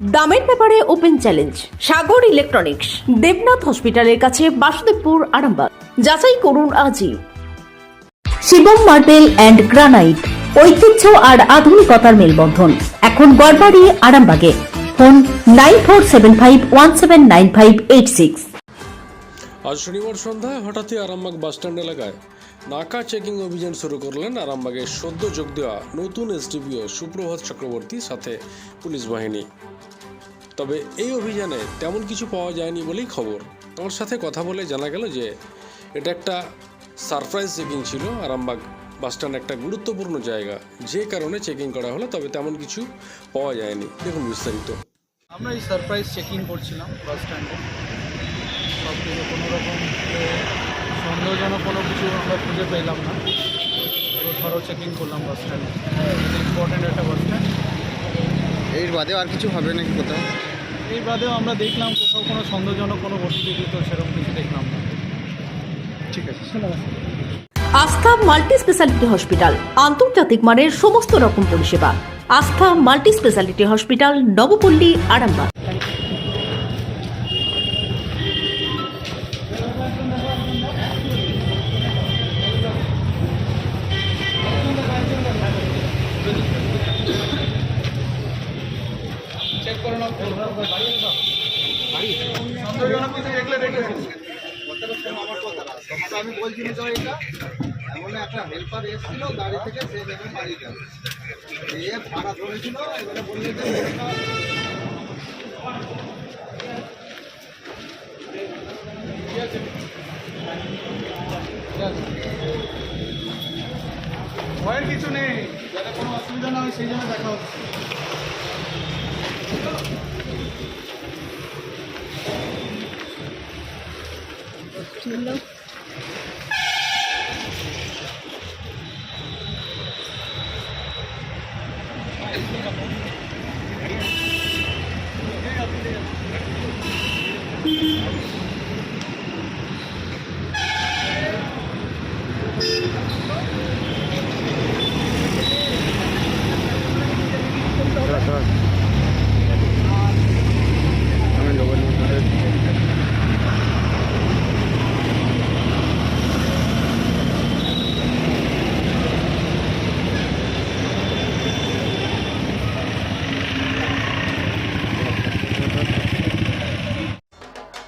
দামের ব্যাপারে open challenge, Sagar electronics, Debnath হসপিটালের কাছে বাসুদেবপুর, আরামবাগ। যাচাই করুন আজই। শিবম মার্বেল অ্যান্ড গ্রানাইট, ঐতিহ্য আর আধুনিকতার মেলবন্ধন। এখন গড়বাড়ি, আরামবাগে। Phone nine four seven five one seven nine five eight six. আজ শনিবার সন্ধ্যায় হঠাৎই আরামবাগ বাসস্ট্যান্ড এলাকায় নাকা চেকিং অভিযান শুরু করলেন আরামবাগের সদ্য যোগ দেওয়া নতুন এসডিপিও সুপ্রভাত চক্রবর্তী সাথে পুলিশ বাহিনী। তবে এই অভিযানে তেমন কিছু পাওয়া যায়নি বলেই খবর। আমার সাথে কথা বলে জানা গেল যে এটা একটা সারপ্রাইজ চেকিং ছিল। আরামবাগ বাসস্ট্যান্ড একটা গুরুত্বপূর্ণ জায়গা। যে কারণে চেকিং করা হলো, তবে তেমন কিছু পাওয়া যায়নি। দেখুন বিস্তারিত। আমরা এই সারপ্রাইজ চেকিং করছিলাম বাস স্ট্যান্ডে। সব কিছু কোনো রকম সন্দেহজনক কোনো কিছু আমরা খুঁজে পেলাম না। তো ধরো চেকিং করলাম বাস স্ট্যান্ডে ইম্পর্টেন্ট একটা বাস স্ট্যান্ড এর বাদে আর কিছু হবে নাকি কোথাও? এই বাদেও আমরা দেখলাম কোথাও কোনো সন্দেহজনক কোনো গতিবিধি তো সেরকম কিছু দেখলাম না। ঠিক আছে। আস্থা মাল্টি স্পেশালিটি হসপিটাল আন্তর্জাতিক মানের সমস্ত রকম পরিষেবা। Astha multi speciality hospital Nabapalli Arambagh. আমি বলছি এমন একটা সে ভাড়া ধরেছিল ভয়ের কিছু নেই। যাতে কোনো অসুবিধা না হয়, সেই জন্য দেখা হচ্ছে। আমি